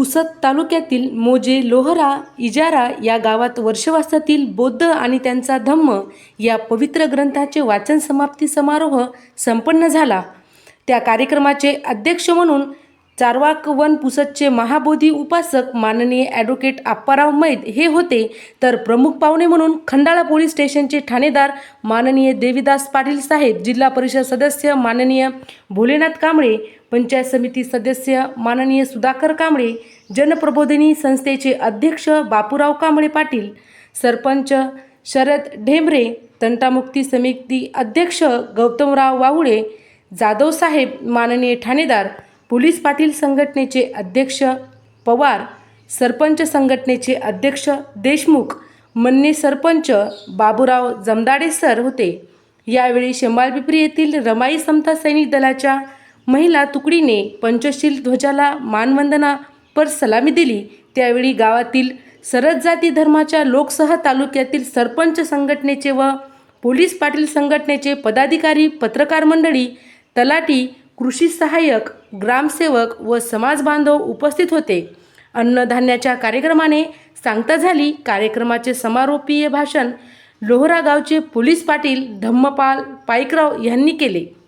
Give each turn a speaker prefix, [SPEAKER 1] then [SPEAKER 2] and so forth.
[SPEAKER 1] पुसद तालुक्यातील मोजे लोहरा इजारा या गावात वर्षवासातील बौद्ध आणि त्यांचा धम्म या पवित्र ग्रंथाचे वाचन समाप्ती समारोह संपन्न झाला. त्या कार्यक्रमाचे अध्यक्ष म्हणून चारवाक वन पुसदचे महाबोधी उपासक माननीय ॲडव्होकेट आप्पाराव मैद हे होते. तर प्रमुख पाहुणे म्हणून खंडाळा पोलीस स्टेशनचे ठाणेदार माननीय देवीदास पाटील साहेब जिल्हा परिषद सदस्य माननीय भोलेनाथ कांबळे पंचायत समिती सदस्य माननीय सुधाकर कांबळे जनप्रबोधिनी संस्थेचे अध्यक्ष बापूराव कांबळे पाटील सरपंच शरद ढेंबरे तंटामुक्ती समिती अध्यक्ष गौतमराव वाहुळे जाधव साहेब माननीय ठाणेदार पोलीस पाटील संघटनेचे अध्यक्ष पवार सरपंच संघटनेचे अध्यक्ष देशमुख मन्ने सरपंच बाबूराव जमदाडे सर होते. यावेळी शेंबाळपिपरी येथील रमाई समता सैनिक दलाच्या महिला तुकडीने पंचशील ध्वजाला मानवंदना पर सलामी दिली. त्यावेळी गावातील सरत जाती धर्माच्या लोकसह तालुक्यातील सरपंच संघटनेचे व पोलीस पाटील संघटनेचे पदाधिकारी पत्रकार मंडळी तलाटी कृषी सहाय्यक ग्रामसेवक व समाज बांधव उपस्थित होते. अन्नधान्याच्या कार्यक्रमाने सांगता झाली कार्यक्रमाचे समारोपीय भाषण लोहरा गावचे पोलीस पाटील धम्मपाल पाईकराव यांनी केले.